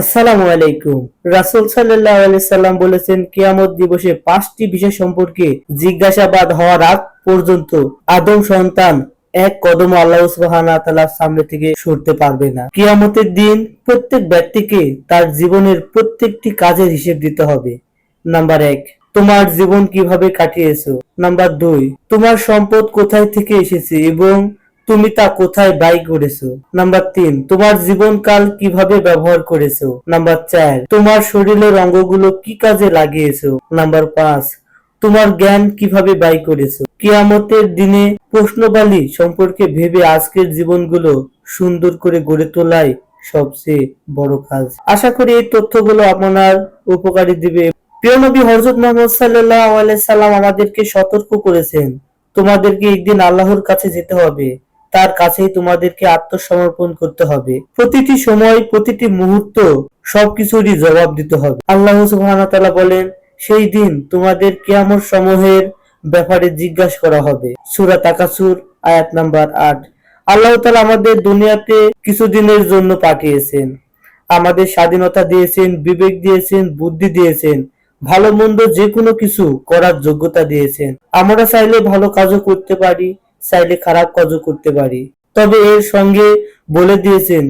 আসসালামু আলাইকুম। রাসূল আলাইহি সাল্লাম বলেছেন, কিয়ামত দিবসে পাঁচটি বিষয় সম্পর্কে জিজ্ঞাসাবাদ হওয়ার আগ পর্যন্ত আদম সন্তান এক কদম আল্লাহ সুবহানাহু ওয়া সামনে থেকে সরতে পারবে না। কিয়ামতের দিন প্রত্যেক ব্যক্তিকে তার জীবনের প্রত্যেকটি কাজের হিসেব দিতে হবে। নাম্বার এক, তোমার জীবন কীভাবে কাটিয়েছো? নাম্বার দুই, তোমার সম্পদ কোথায় থেকে এসেছে? এবং তুমি তা কোথায় ব্যয় করেছ? নাম্বার তিন, তোমার জীবনকাল কীভাবে ব্যবহার করেছ? নাম্বার চার, তোমার শরীরের অঙ্গগুলো কি কাজে লাগিয়েছো? নাম্বার পাঁচ, তোমার জ্ঞান কীভাবে ব্যয় করেছ? কিয়ামতের দিনে প্রশ্নবালী সম্পর্কে ভেবে আজকের জীবনগুলো সুন্দর করে গড়ে তোলাই সবচেয়ে বড় কাজ। আশা করি এই তথ্যগুলো আপনার উপকারী দিবে। প্রিয় নবী হযরত মুহাম্মদ আলাইহি সাল্লাম আমাদেরকে সতর্ক করেছেন, তোমাদেরকে একদিন আল্লাহর কাছে যেতে হবে। তার কাছেই তোমাদেরকে আত্মসমর্পণ করতে হবে। প্রতিটি সময়, প্রতিটি মুহূর্ত সবকিছুরই জবাব দিতে হবে। আল্লাহ সুবহানাহু বলেন, সেই দিন তোমাদের কিয়ামত সমূহের ব্যাপারে জিজ্ঞাসা করা হবে। সূরা তাকাসুর, আয়াত নাম্বার আট। আল্লাহ তাআলা আমাদের দুনিয়াতে কিছুদিনের জন্য পাঠিয়েছেন। আমাদের স্বাধীনতা দিয়েছেন, বিবেক দিয়েছেন, বুদ্ধি দিয়েছেন, ভালো মন্দ যে কোনো কিছু করার যোগ্যতা দিয়েছেন। আমরা চাইলে ভালো কাজও করতে পারি চাইলে খারাপ কাজও করতে পারি। তবে এর সঙ্গে বলে দিয়েছেন